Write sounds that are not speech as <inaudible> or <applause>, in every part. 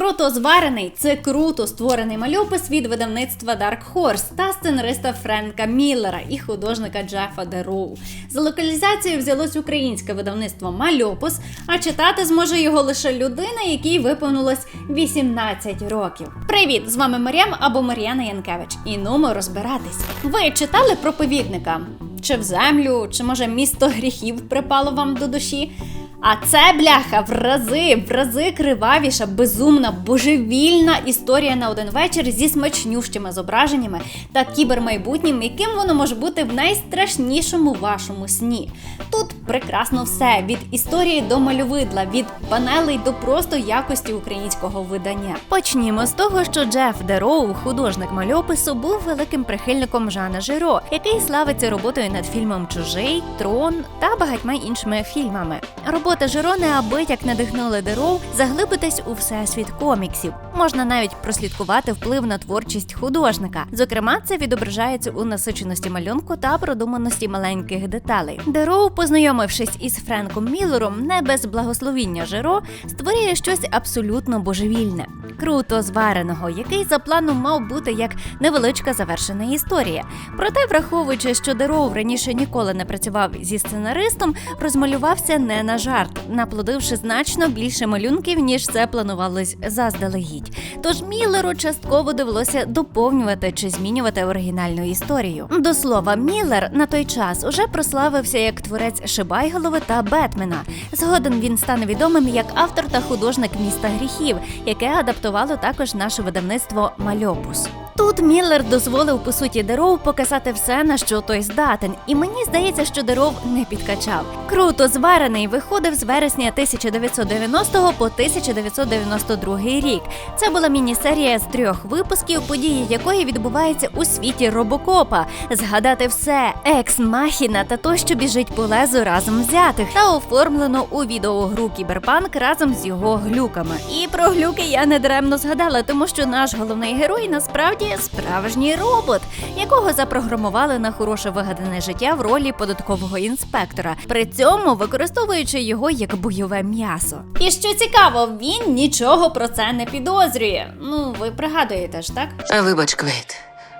Круто зварений це круто створений мальопис від видавництва Dark Horse та сценариста Френка Міллера і художника Джефа Дероу. За локалізацією взялось українське видавництво Мальопис, а читати зможе його лише людина, якій виповнилось 18 років. Привіт! З вами Мар'ям або Мар'яна Янкевич. І нумо розбиратись. Ви читали проповідника? Чи в землю, чи може місто гріхів припало вам до душі? А це бляха в рази, в рази кривавіша, безумна, божевільна історія на один вечір зі смачнющими зображеннями та кібермайбутнім, яким воно може бути в найстрашнішому вашому сні. Тут прекрасно все: від історії до мальовидла, від панелей до просто якості українського видання. Почнімо з того, що Джеф Дероу, художник мальопису, був великим прихильником Жана Жиро, який славиться роботою над фільмом Чужий, Трон та багатьма іншими фільмами. Робота Жиро неабияк надихнули Дероу заглибитись у всесвіт коміксів. Можна навіть прослідкувати вплив на творчість художника. Зокрема, це відображається у насиченості малюнку та продуманості маленьких деталей. Дероу, познайомившись із Френком Міллером, не без благословіння Жиро, створює щось абсолютно божевільне, круто звареного, який за планом мав бути як невеличка завершена історія. Проте, враховуючи, що Дероу раніше ніколи не працював зі сценаристом, розмалювався не на жарт, наплодивши значно більше малюнків, ніж це планувалось заздалегідь. Тож Міллеру частково довелося доповнювати чи змінювати оригінальну історію. До слова, Міллер на той час уже прославився як творець Шибайголови та Бетмена. Згодом він стане відомим як автор та художник міста гріхів, яке адаптувало також наше видавництво Мальопус. Тут Міллер дозволив по суті Дероу показати все, на що той здатен, і мені здається, що Деров не підкачав. Круто зварений виходив з вересня 1990 по 1992 рік. Це була міні-серія з трьох випусків, події якої відбуваються у світі робокопа. Згадати все екс махіна та то, що біжить по лезу разом взятих, та оформлено у відеогру Кіберпанк разом з його глюками. І про глюки я не даремно згадала, тому що наш головний герой насправді справжній робот, якого запрограмували на хороше вигадане життя в ролі податкового інспектора, при цьому використовуючи його як бойове м'ясо. І що цікаво, він нічого про це не підозрює. Ну, ви пригадуєте ж, так? Вибач, Квейт,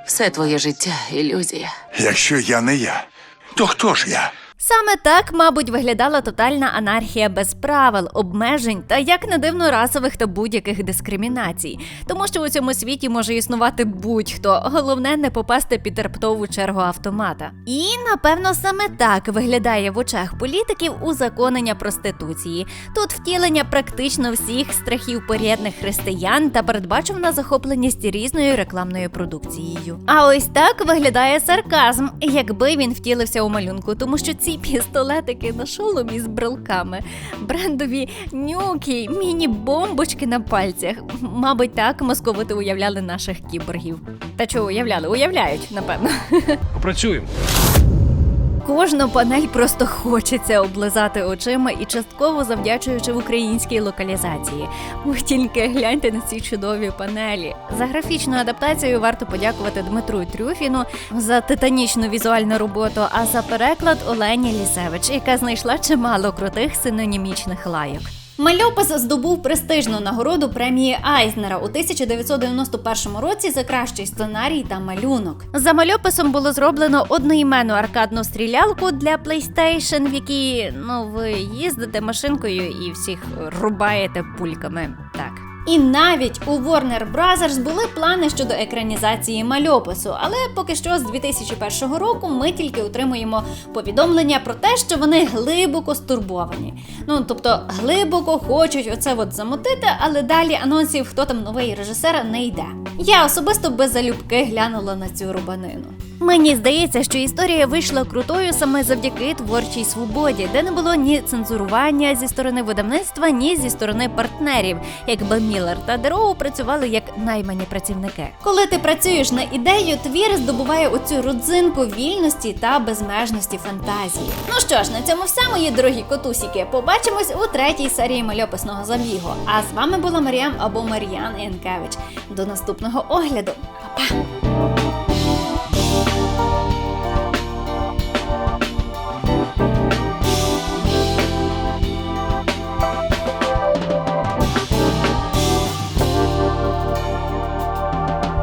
все твоє життя ілюзія. Якщо я не я, то хто ж я? Саме так, мабуть, виглядала тотальна анархія без правил, обмежень та як не дивно расових та будь-яких дискримінацій, тому що у цьому світі може існувати будь-хто. Головне не попасти під раптову чергу автомата. І напевно саме так виглядає в очах політиків узаконення проституції. Тут втілення практично всіх страхів порядних християн та передбачена захопленість різною рекламною продукцією. А ось так виглядає сарказм, якби він втілився у малюнку, тому що ці пістолетики на шоломі з брелками, брендові нюки, міні-бомбочки на пальцях. Мабуть, так московити уявляли наших кіборгів. Та чого уявляли? Уявляють, напевно. <laughs> Попрацюємо. Кожну панель просто хочеться облизати очима і частково завдячуючи в українській локалізації. Ви тільки гляньте на ці чудові панелі. За графічну адаптацію варто подякувати Дмитру Трюфіну за титанічну візуальну роботу, а за переклад Олені Лісевич, яка знайшла чимало крутих синонімічних лайок. Мальопис здобув престижну нагороду премії Айзнера у 1991 році за кращий сценарій та малюнок. За мальописом було зроблено одноіменну аркадну стрілялку для PlayStation, в якій ну ви їздите машинкою і всіх рубаєте пульками. І навіть у Warner Brothers були плани щодо екранізації мальопису, але поки що з 2001 року ми тільки отримуємо повідомлення про те, що вони глибоко стурбовані. Ну тобто глибоко хочуть оце от замотити, але далі анонсів, хто там новий режисер, не йде. Я особисто без залюбки глянула на цю рубанину. Мені здається, що історія вийшла крутою саме завдяки творчій свободі, де не було ні цензурування зі сторони видавництва, ні зі сторони партнерів, якби Міллер та Дероу працювали як наймані працівники. Коли ти працюєш на ідею, твір здобуває оцю родзинку вільності та безмежності фантазії. Ну що ж, на цьому все, мої дорогі котусіки. Побачимось у третій серії мальописного забігу. А з вами була Маріам або Мар'ян Янкевич. До наступного огляду. Па-па!